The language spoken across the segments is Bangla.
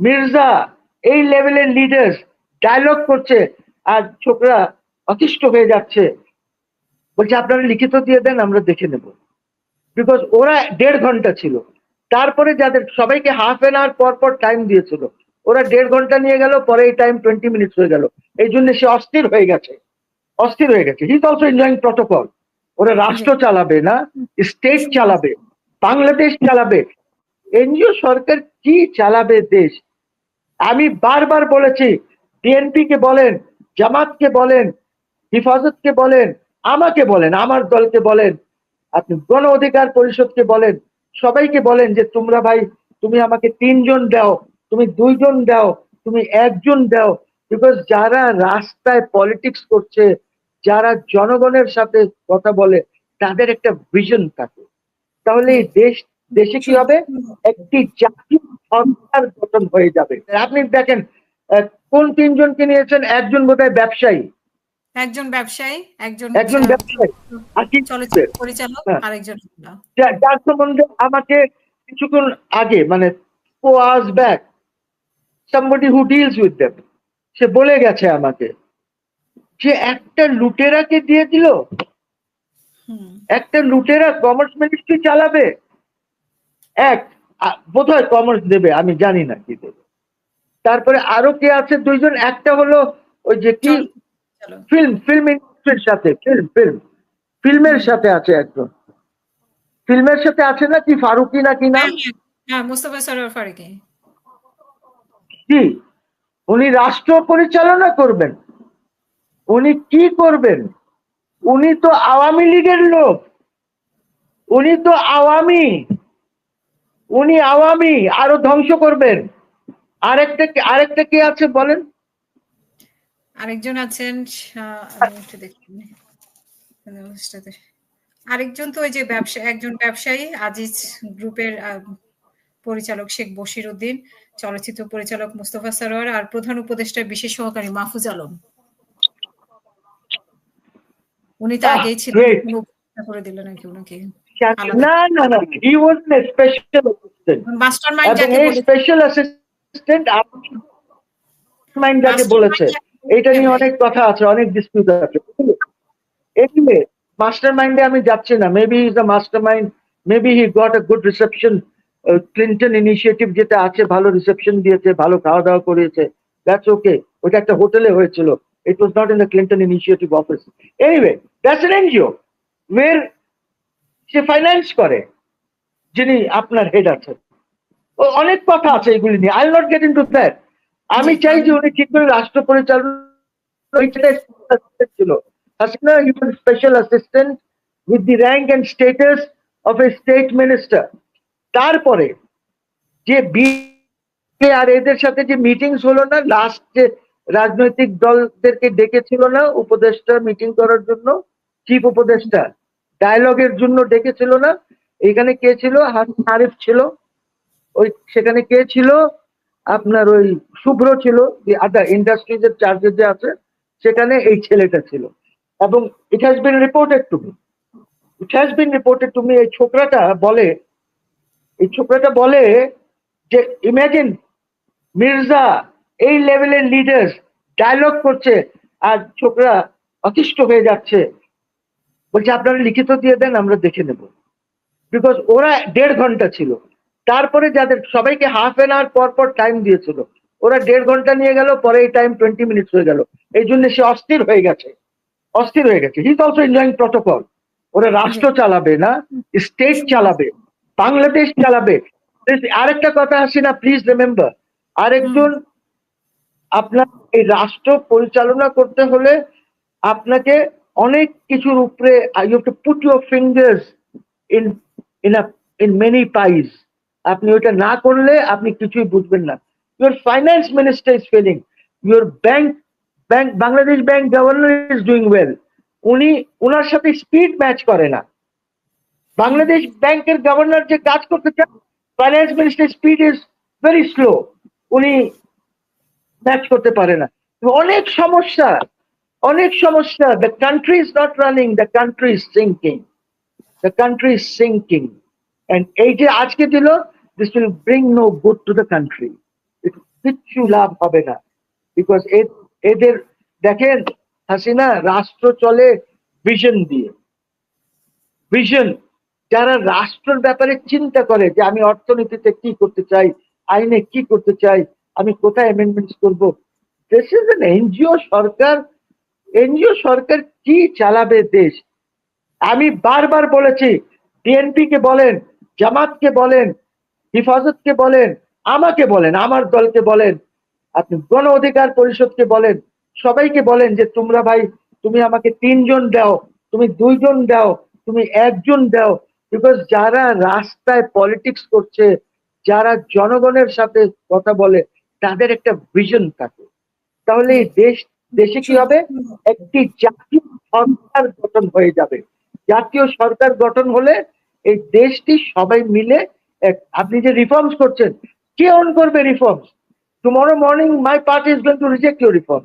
মির্জা, এই লেভেলের লিডার্স ডায়লগ করছে আর ছোকরা অতিষ্ঠ হয়ে যাচ্ছে। বলছে, আপনারা লিখিত দিয়ে দেন, আমরা দেখে নেব। বিকজ ওরা দেড় ঘণ্টা ছিল। তারপরে যাদের, সবাইকে হাফ এন আওয়ার পর পর টাইম দিয়েছিল। ওরা দেড় ঘণ্টা নিয়ে গেল, পরে এই টাইম টোয়েন্টি মিনিটস হয়ে গেল। এই জন্য সে অস্থির হয়ে গেছে। অস্থির হয়ে গেছে। হিজ অলসো এনজয়িং প্রটোকল ওরা রাষ্ট্র চালাবে না স্টেট চালাবে, বাংলাদেশ চালাবে। এনজিও সরকার কি চালাবে দেশ? আমি বারবার বলেছি বিএনপি কে বলেন, জামাতকে বলেন, হিফাজতকে বলেন, আমাকে বলেন, আমার দলকে বলেন, আপনি গণ অধিকার পরিষদকে বলেন, সবাইকে বলেন যে তোমরা ভাই, তুমি আমাকে তিনজন দাও, তুমি দুইজন দাও, তুমি একজন দাও বিকজ যারা রাস্তায় পলিটিক্স করছে, যারা জনগণের সাথে কথা বলে, তাদের একটা ভিশন থাকে। তাহলে এই দেশ দেশে কি হবে? একটি জাতীয় সরকার গঠন হয়ে যাবে। আপনি দেখেন কোন তিনজনকে নিয়েছেন? একজন বোধহয় ব্যবসায়ী। একজন ব্যবসায়ী একজন একজন ব্যবসায়ী। আর কি পরিচালক হ্যাঁ। আরেকজন যার সম্বন্ধে আমাকে কিছুক্ষণ আগে মানে four hours back somebody who deals with them সে বলে গেছে আমাকে যে একটা লুটেরাকে দিয়ে দিল। হুম। একটা লুটেরা কমার্স মিনিস্ট্রি চালাবে। এক বোধ হয় কমার্স দেবে আমি জানি না কি দেবে। তারপরে আরও কে আছে? দুইজন একটা হলো ওই যে কি? ফিল্ম ফিল্ম ইন্ডাস্ট্রির সাথে ফিল্ম ফিল্ম। ফিল্মের সাথে আছে একজন। ফিল্মের সাথে আছে না কি ফারুকি না কি নাম? হ্যাঁ, হ্যাঁ সরোয়ার ফারুকি। কি? উনি রাষ্ট্র পরিচালনা করবেন। উনি কি করবেন? উনি তো আওয়ামী লীগের লোক। উনি তো আওয়ামী। উনি আওয়ামী আরও ধ্বংস করবেন। আরেকটা আরেকটা কে আছে বলেন? আরেকজন আছেন। আরেকজন তো ওই যে ব্যবসা একজন ব্যবসায়ী আজিজ গ্রুপের পরিচালক শেখ বশির উদ্দিন চলচ্চিত্র পরিচালক মুস্তফা সরোয়ার আর প্রধান উপদেষ্টা বিশেষ সহকারী মাহফুজ আলম। উনি তো আগেই ছিলেন করে দিল নাকি ওনাকে। না না না he was a special assistant mastermind এবং যাকে বলে স্পেশাল অ্যাসিস্ট্যান্ট মাইন্ড যাকে বলেছে এটা নিয়ে অনেক কথা আছে অনেক ডিসপিউট আছে এনিওয়ে মাস্টার মাইন্ডে আমি যাচ্ছি না। Maybe is the master mind maybe he got a good reception Clinton initiative যেটা আছে ভালো রিসেপশন দিয়েছে ভালো খাওয়া দাওয়া করিয়েছে দ্যাটস ওকে ওটা একটা হোটেলে হয়েছিল it was not in the Clinton initiative office anyway that's an NGO where say finance করে যিনি আপনার হেড আছেন। ও অনেক কথা আছে এগুলি নিয়ে। I not get into that আমি চাই যে উনি ঠিক করে রাষ্ট্র পরিচালনা ছিল। Hasina use special assistant with the rank and status of a state minister তারপরে যে বি আর এদের সাথে যে মিটিংস হলো না লাস্ট যে রাজনৈতিক দলদেরকে ডেকেছিল না উপদেষ্টা মিটিং করার জন্য চিফ উপদেষ্টা ডায়লগের জন্য ডেকেছিল না। এখানে কে ছিল? হাসান আরিফ ছিল। ওই সেখানে কে ছিল? আপনার ওই শুভ্র ছিল আদার ইন্ডাস্ট্রিজ এর চার্জে যে আছে, সেখানে এই ছেলেটা ছিল। এবং it has been reported to me it has been reported to me এই ছোকরাটা বলে, এই ছোকরাটা বলে যে ইমাজিন মির্জা এই লেভেলের লিডার্স ডায়লগ করছে, আর ছোকরা অতিষ্ঠ হয়ে যাচ্ছে। বলছে আপনারা লিখিত দিয়ে দেন আমরা দেখে নেব। বিকজ ওরা দেড় ঘণ্টা ছিল। তারপরে যাদের সবাইকে হাফ এন আওয়ার পর পর টাইম দিয়েছিল। ওরা দেড় ঘণ্টা নিয়ে গেল পরে এই টাইম টোয়েন্টি মিনিটস হয়ে গেল। এই জন্য সে অস্থির হয়ে গেছে। অস্থির হয়ে গেছে। হিজ অলসো এনজয়িং প্রটোকল ওরা রাষ্ট্র চালাবে না স্টেট চালাবে বাংলাদেশ চালাবে। আরেকটা কথা আসি না প্লিজ রিমেম্বার আরেকজন আপনার এই রাষ্ট্র পরিচালনা করতে হলে আপনাকে অনেক কিছুর উপরে you have to put your fingers in in in many pies আপনি ওইটা না করলে আপনি কিছুই বুঝবেন না। Your finance minister is failing your bank bank Bangladesh bank governor is doing well উনি ওনার সাথে স্পিড ম্যাচ করে না। বাংলাদেশ ব্যাংকের গভর্নর যে কাজ করতে চান finance minister speed is very slow উনি ম্যাচ করতে পারে না। অনেক সমস্যা। অনেক সমস্যা the country is not running the country is sinking the country is sinking and এই যে আজকে দিল this will bring no good to the country কিচ্ছু লাভ হবে না। বিকজ এদের, দেখেন, হাসিনা রাষ্ট্র চলে ভিশন দিয়ে। ভিশন যারা রাষ্ট্রের ব্যাপারে চিন্তা করে যে আমি অর্থনীতিতে কি করতে চাই, আইনে কি করতে চাই, আমি কোথায় অ্যামেন্ডমেন্টস করব দিস ইজ এন এনজিও সরকার এনজিও সরকার কি চালাবে দেশ? আমি বারবার বলেছি বিএনপি কে বলেন, জামাতকে বলেন, হিফাজতকে বলেন, আমাকে বলেন, আমার দলকে বলেন, আপনি গণ অধিকার পরিষদকে বলেন, সবাইকে বলেন যে তোমরা ভাই, তুমি আমাকে তিনজন দাও, তুমি দুইজন দাও, তুমি একজন দাও বিকজ যারা রাস্তায় পলিটিক্স করছে, যারা জনগণের সাথে কথা বলে, তাদের একটা ভিশন থাকে। তাহলে এই দেশ দেশে কি হবে? একটি জাতীয় সরকার গঠন হয়ে যাবে। জাতীয় সরকার গঠন হলে এই দেশটি সবাই মিলে আপনি যে রিফর্মস করছেন কে অন করবে reforms tomorrow morning my party is going to reject your reform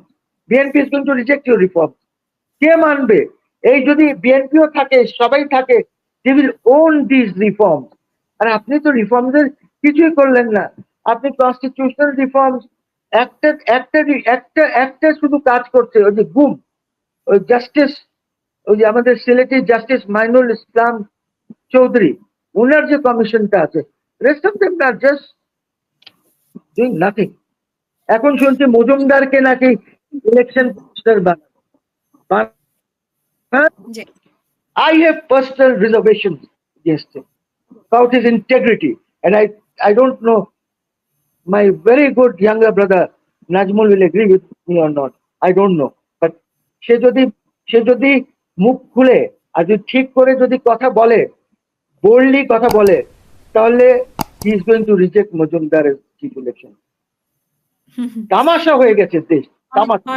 BNP is going to reject your reform কে মানবে? এই যদি বিএনপিও থাকে সবাই থাকে they will own this reforms আর আপনি তো রিফর্মসের কিছুই করলেন না। আপনি কনস্টিটিউশনাল রিফর্মস একটা একটা একটা একটা শুধু কাজ করছে ওই যে গুম ওই জাস্টিস ওই যে আমাদের সিলেটি জাস্টিস মাইনুল ইসলাম চৌধুরী ওনার যে কমিশনটা আছে rest of them are just doing nothing এখন শুনছি মজুমদারকে নাকি ইলেকশন কমিশনার বানানো I have personal reservations against him about his integrity. And I, I don't know, my very good younger brother Najmul will agree with me or not. I don't know. But সে যদি সে যদি মুখ খুলে আর যদি ঠিক করে যদি কথা বলে বোল্ডলি কথা বলে তাহলে he is going to reject Majumdar chief election তামাশা হয়ে গেছে দেশ তামাশা